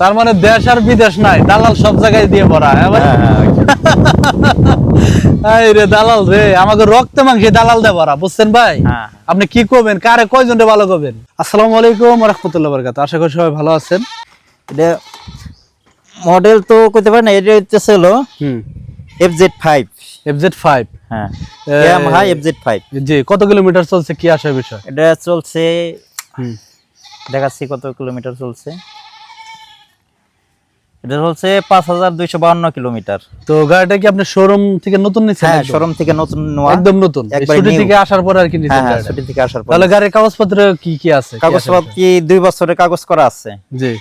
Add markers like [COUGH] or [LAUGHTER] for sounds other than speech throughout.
তার মানে দেশ আর বিদেশ নাই দালাল সব জায়গায় দিয়ে ভরা হ্যাঁ হ্যাঁ হ্যাঁ [LAUGHS] এই রে দালাল রে আমাকে রক্ত মাংসে দালাল দে ভরা বুঝছেন ভাই। আপনি কি করবেন? কারে কয়জন ভালো করবেন? আসসালামু আলাইকুম রহমতুল্লাহ বরকাত আশা করি সবাই ভালো আছেন। এটা মডেল তো করতে পারেন এটা হচ্ছে হলো হুম। F Z five FZ five হ্যাঁ। হাই এফ জেড ফাইভ জি কত কিলোমিটার চলছে কি আসার বিষয়? এটা চলছে দেখাচ্ছি কত কিলোমিটার চলছে। এটা চলছে পাঁচ হাজার দুইশো বাউন্ন কিলোমিটার। তো গাড়িটা কি আপনি শোরুম থেকে নতুন নিচ্ছেন হ্যাঁ শোরুম থেকে নতুন একদম নতুন। ছুটি থেকে আসার পর আর কি নিচ্ছেন হ্যাঁ হ্যাঁ ছুটি থেকে আসার পর। তাহলে গাড়ির কাগজপত্র কি কি আছে? কাগজপত্র কি দুই বছরের কাগজ করা আছে। জি।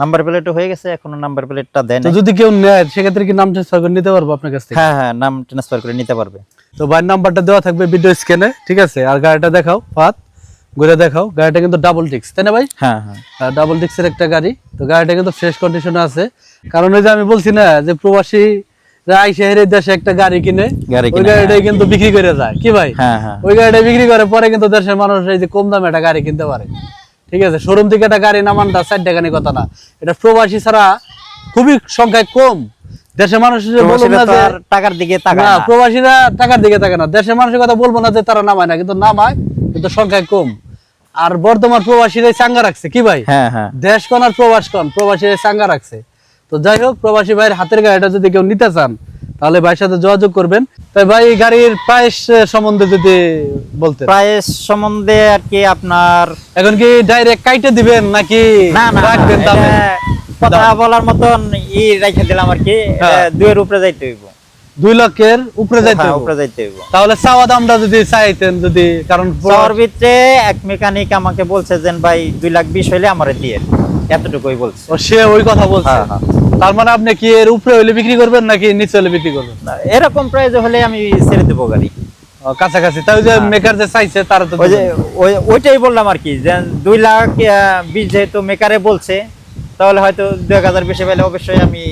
নাম্বার প্লেটও হয়ে গেছে এখনও নাম্বার প্লেটটা তো যদি কেউ নেয় সেক্ষেত্রে কি নাম ট্রান্সফার করে নিতে পারব আপনার কাছ থেকে? হ্যাঁ হ্যাঁ নাম ট্রান্সফার করে নিতে পারবে। তো বাইর নাম্বারটা দেওয়া থাকবে ভিডিও স্ক্যানে ঠিক আছে? আর গাড়িটা দেখাও পাত ঘুরে দেখাও। গাড়িটা কিন্তু ডাবল ডিক্স তাই না ভাই? হ্যাঁ হ্যাঁ। ডাবল ডিক্সের একটা গাড়ি। তো গাড়িটা কিন্তু ফ্রেশ কন্ডিশনে আছে। কারণ ওই যে আমি বলছি না যে প্রবাসী শহরের দেশে একটা গাড়ি কিনে ওই গাড়িটাই কিন্তু বিক্রি করে যায়। কি ভাই? হ্যাঁ হ্যাঁ। ওই গাড়িটা বিক্রি করে পরে কিন্তু দেশের মানুষ এই যে কম দামে একটা গাড়ি কিনতে পারে। ঠিক আছে? শোরুম থেকে একটা গাড়ি নামানটা চার টাকা কথা না। এটা প্রবাসী ছাড়া খুবই সংখ্যায় কম। দেশের মানুষ টাকার দিকে না প্রবাসীরা টাকার দিকে থাকে না। দেশের মানুষের কথা বলব না যে তারা নামায় না কিন্তু নামায় কিন্তু সংখ্যায় কম। আর বর্তমান প্রবাসীরাই চাঙ্গা রাখছে কি ভাই? হ্যাঁ হ্যাঁ। দেশ কোন আর প্রবাস কোন প্রবাসীরাই চাঙ্গা রাখছে। তো যাই হোক প্রবাসী ভাইয়ের হাতের গাড়িটা যদি কেউ নিতে চান তাহলে ভাইয়ের সাথে যোগাযোগ করবেন। তাই ভাই এই গাড়ির প্রাইস সম্বন্ধে যদি বলতে প্রাইস সম্বন্ধে আর কি আপনার এখন কি ডাইরেক্ট কাইটে দিবেন নাকি রাখবেন দামে কথা বলার মতন ই রেখে দিলাম আর কি। হ্যাঁ। দুইয়ের উপরে যাইতে হইব। দুই লক্ষের উপরে যাইতে হ্যাঁ। উপরে যাইতে হইব। তাহলে চাওয়া দামটা যদি চাইতেন যদি কারণ শহর ভিতরে এক মেকানিক আমাকে বলছে যে ভাই দুই লাখ বিশ হইলে আমারে দিয়ে এতটুকুই বলছে। ও সে ওই কথা বলছে। হ্যাঁ, হ্যাঁ। তার মানে আপনি কি এর উপরে হলে বিক্রি করবেন নাকি নিচে হলে বিক্রি করবেন? না, এরকম প্রাইস হলে আমি ছেড়ে দেবো গাড়ি। কাছাকাছি। তাই যে মেকার যে চাইছে তারা তো ওই যে ওই- ওইটাই বললাম আর কি যে দুই লাখ বিশ যেহেতু মেকারে বলছে তাহলে হয়তো দুই এক হাজার বেশি পেলে অবশ্যই আমি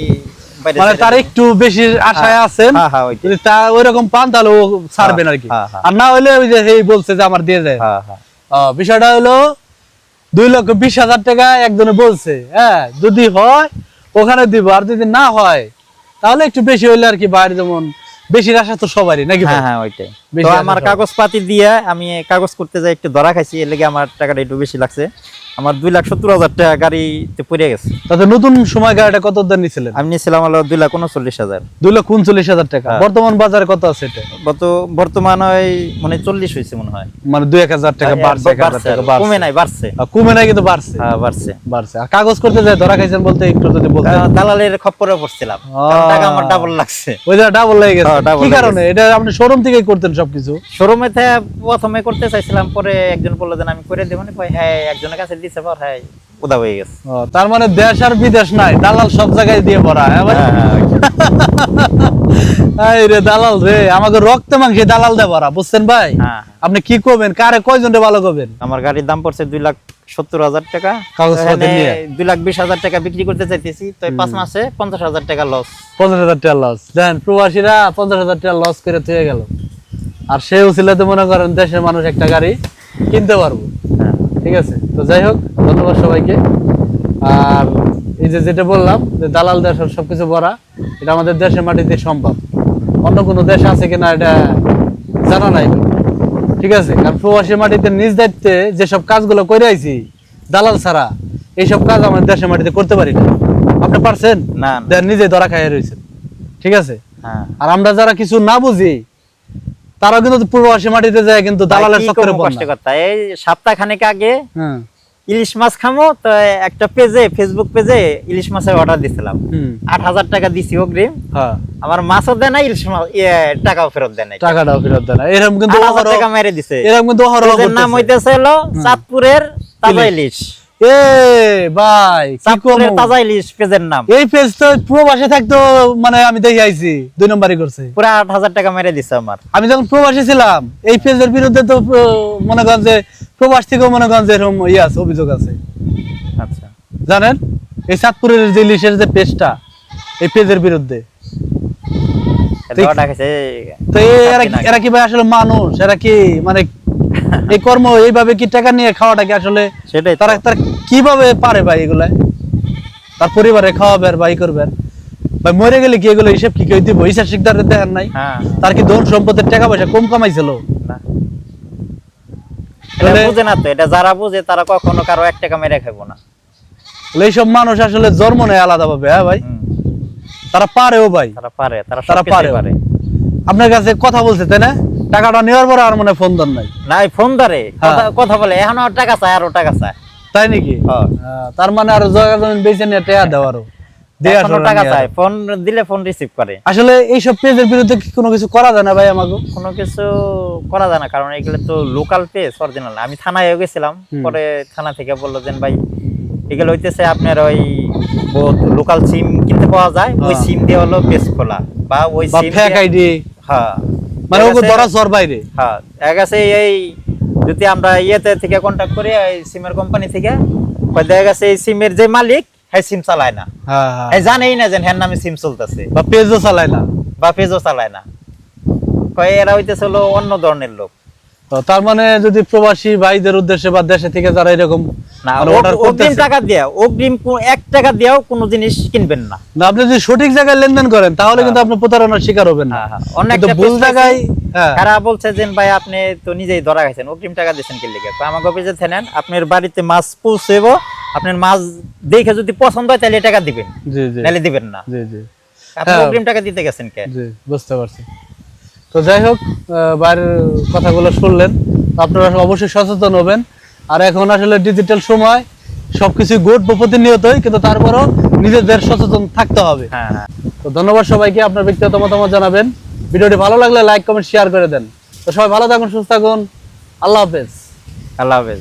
মানে তার একটু বেশি আশায় হ্যাঁ, আছেন হ্যাঁ, হ্যাঁ। যদি তা ওইরকম পান তাহলে ও ছাড়বেন আর কি। হ্যাঁ, হ্যাঁ। আর না হলে ওই যে এই বলছে যে আমার দিয়ে যায় হ্যাঁ হ্যাঁ। বিষয়টা হলো দুই লক্ষ বিশ হাজার টাকা একজনে বলছে হ্যাঁ যদি হয়, ওখানে দিব, আর যদি না হয়, তাহলে একটু বেশি হইলে আর কি বাইরে যেমন বেশি আশা তো সবারই, নাকি হ্যাঁ হ্যাঁ ওইটাই। তো আমার। কাগজপাতি দিয়ে আমি কাগজ করতে যাই একটু ধরা খাইছি এর লেগে আমার টাকাটা একটু বেশি লাগছে। আমার দুই লাখ সত্তর হাজার টাকা গাড়িতে পড়ে গেছে। তাতে নতুন সময় গাড়িটা কত দাম নিছিলেন? আমি নিয়েছিলাম হলো দুই লাখ উনচল্লিশ হাজার। দুই লাখ উনচল্লিশ হাজার টাকা। হ্যাঁ। বর্তমান বাজারে কত আছে এটা? বর্তমান ওই মানে চল্লিশ হয়েছে মনে হয়। মানে দুই এক হাজার টাকা হ্যাঁ, বাড়ছে কমে নাই বাড়ছে। কমে নাই কিন্তু বাড়ছে। হ্যাঁ বাড়ছে। বাড়ছে। আর কাগজ করতে যায় ধরা খাইছেন বলতে একটু যদি বলতে দালালের খপ্পরে পড়ছিলাম। টাকা আমার ডাবল লাগছে। ওই যে ডাবল লেগে গেছে। হ্যাঁ, কি কারণে? এটা আপনি শোরুম থেকেই করতেন সবকিছু। শোরুমে থেকে প্রথমে করতে চাইছিলাম পরে একজন বলল যে আমি করে দেবো না। হ্যাঁ একজনের কাছে দিছে পর হ্যাঁ উদা হয়ে গেছে। তার মানে দেশ আর বিদেশ নাই দালাল সব জায়গায় দিয়ে ভরা হ্যাঁ হ্যাঁ, হ্যাঁ। এই [LAUGHS] রে দালাল রে আমাকে রক্তে মাংসে দালাল দিয়ে ভরা বুঝছেন ভাই? আপনি কি করবেন? কারে কয়জন ভালো করবেন? আমার গাড়ির দাম পড়ছে দুই লাখ সত্তর হাজার টাকা। দুই লাখ বিশ হাজার টাকা বিক্রি করতে চাইতেছি। তো পাঁচ মাসে পঞ্চাশ হাজার টাকা লস পঞ্চাশ হাজার টাকা লস দেন প্রবাসীরা পঞ্চাশ হাজার টাকা লস করে থুয়ে গেল। আর সে উচিলাতে মনে করেন দেশের মানুষ একটা গাড়ি কিনতে পারব। ঠিক আছে? তো যাই হোক ধন্যবাদ সবাইকে। আর এই যে যেটা বললাম যে দালাল দেশ আর সবকিছু ভরা এটা আমাদের দেশের মাটিতে সম্ভব। অন্য কোনো দেশ আছে কিনা এটা জানা নাই। ঠিক আছে? কারণ প্রবাসী মাটিতে নিজ দায়িত্বে যেসব কাজগুলো করে আইছি দালাল ছাড়া এইসব কাজ আমাদের দেশের মাটিতে করতে পারি না। আপনি পারছেন? না না, নিজে ধরা খাইয়ে রয়েছেন। ঠিক আছে? হ্যাঁ। আর আমরা যারা কিছু না বুঝি তারাও কিন্তু প্রবাসী মাটিতে যায় কিন্তু দালালের চক্করে করব? কষ্ট। কথা এই সপ্তাহ খানেক আগে হ্যাঁ। ইলিশ মাছ খামো তো একটা পেজে ফেসবুক পেজে ইলিশ মাছের অর্ডার দিছিলাম। আট হাজার টাকা দিছি অগ্রিম। হ্যাঁ। আমার মাছও দেয় না ইলিশ মাছ ইয়ে, টাকাও ফেরত দেয় না টাকাটাও ফেরত দেয় না এরকম কিন্তু টাকা মেরে দিছে। এরকম কিন্তু নাম। হইতেছে হলো চাঁদপুরের তাজা ইলিশ। এ ভাই চাঁদপুরের তাজা ইলিশ পেজের নাম। এই পেজ তো প্রবাসে থাকতো মানে আমি দেখে আইছি দুই নম্বরই করছে। পুরো আট হাজার টাকা মেরে দিছে আমার। আমি যখন প্রবাসী ছিলাম এই পেজের বিরুদ্ধে তো মনে করেন যে প্রবাস থেকেও মনে করেন যে এরকম ইয়ে আছে অভিযোগ আছে। আচ্ছা। জানেন? এই চাঁদপুরের যে ইলিশের যে পেজটা এই পেজের বিরুদ্ধে। তো এরা কি ভাই আসলে মানুষ? এরা কি মানে [LAUGHS] এই কর্ম এইভাবে কি টাকা নিয়ে খাওয়াটা কি আসলে সেটাই। তারা তারা কীভাবে পারে ভাই এগুলা? তার পরিবারে খাওয়াবেন বা ই করবেন ভাই মরে গেলে কি এগুলো হিসেব কি কেউ দিব? হিসাব শিকদারের দেখেন নাই। হ্যাঁ। তার কি ধন সম্পদের টাকা পয়সা কম কামাইছিল? না। বুঝে না তো এটা যারা বুঝে তারা কখনো কারও এক টাকা মেরে খাব না। এইসব মানুষ আসলে জন্ম নেয় আলাদা ভাবে হ্যাঁ ভাই? তারা পারেও ভাই। তারা পারে তারা। পারে। আপনার কাছে কথা বলছে তাই না? টাকাটা নেওয়ার পরে আর মনে ফোন দেন নাই। না এই ফোন ধরে? কথা হ্যাঁ। বলে এখন আর টাকা চায় আরও টাকা চায় তাই নাকি? হ্যাঁ। হ্যাঁ, তার মানে আর জগা জমিন বেঁচে নিয়ে টাকা নিয়ে চায় ফোন দিলে ফোন রিসিভ করে। আসলে এইসব পেজের বিরুদ্ধে কি কোনো কিছু করা যায় না ভাই আমাকে? কোনো কিছু করা যায় না কারণ এগুলো তো লোকাল পেজ অরিজিনাল আমি থানায় গেছিলাম পরে থানা থেকে বলল যে ভাই এগুলো হইতেছে আপনার ওই লোকাল সিম কিনতে পাওয়া যায় ওই হ্যাঁ। সিম দিয়ে হলো পেজ খোলা বা ওই সিম ফেক আইডি হ্যাঁ। মানে ওকে ধরা সর বাইরে। হ্যাঁ এই যদি আমরা ইয়েতে থেকে কন্ট্যাক্ট করি এই সিমের কোম্পানি থেকে দেখা গেছে এই সিমের যে মালিক হ্যাঁ সিম চালায় না। হ্যাঁ হ্যাঁ। জানেই না যেন হ্যাঁ নামে সিম চলতেছে। বা পেজও চালায় না। বা পেজও চালায় না। কয় এরা হইতেছে হলো অন্য ধরনের লোক। তার মানে যদি প্রবাসী ভাইদের উদ্দেশ্যে বা দেশে থেকে যারা এরকম অগ্রিম টাকা দেয়া অগ্রিম এক টাকা দিয়েও কোনো জিনিস কিনবেন না। না আপনি যদি সঠিক জায়গায় লেনদেন করেন তাহলে কিন্তু আপনি প্রতারণার শিকার হবেন না। অন্য কিন্তু একটা ভুল জায়গায় তারা বলছে যে ভাই আপনি তো নিজেই ধরা গেছেন অগ্রিম টাকা দিয়েছেন কি? লিখে আমাকে অফিসে থেনেন আপনার বাড়িতে মাছ পৌঁছেব আপনার মাছ দেখে যদি পছন্দ হয় তাহলে টাকা দিবেন। নাহলে দিবেন না। জি জি। আপনি হ্যাঁ। অগ্রিম টাকা দিতে গেছেন কে? জি বুঝতে পারছি। তো যাই হোক বাইরের কথাগুলো শুনলেন। আপনারা অবশ্যই সচেতন হবেন। আর এখন আসলে ডিজিটাল সময় সবকিছু ঘটবো প্রতিনিয়তই কিন্তু তারপরও নিজেদের সচেতন থাকতে হবে। হ্যাঁ হ্যাঁ। তো ধন্যবাদ সবাইকে আপনার ব্যক্তিগত মতামত জানাবেন। ভিডিওটি ভালো লাগলে লাইক কমেন্ট শেয়ার করে দেন। তো সবাই ভালো থাকুন সুস্থ থাকুন। আল্লাহ হাফেজ। আল্লাহ হাফেজ।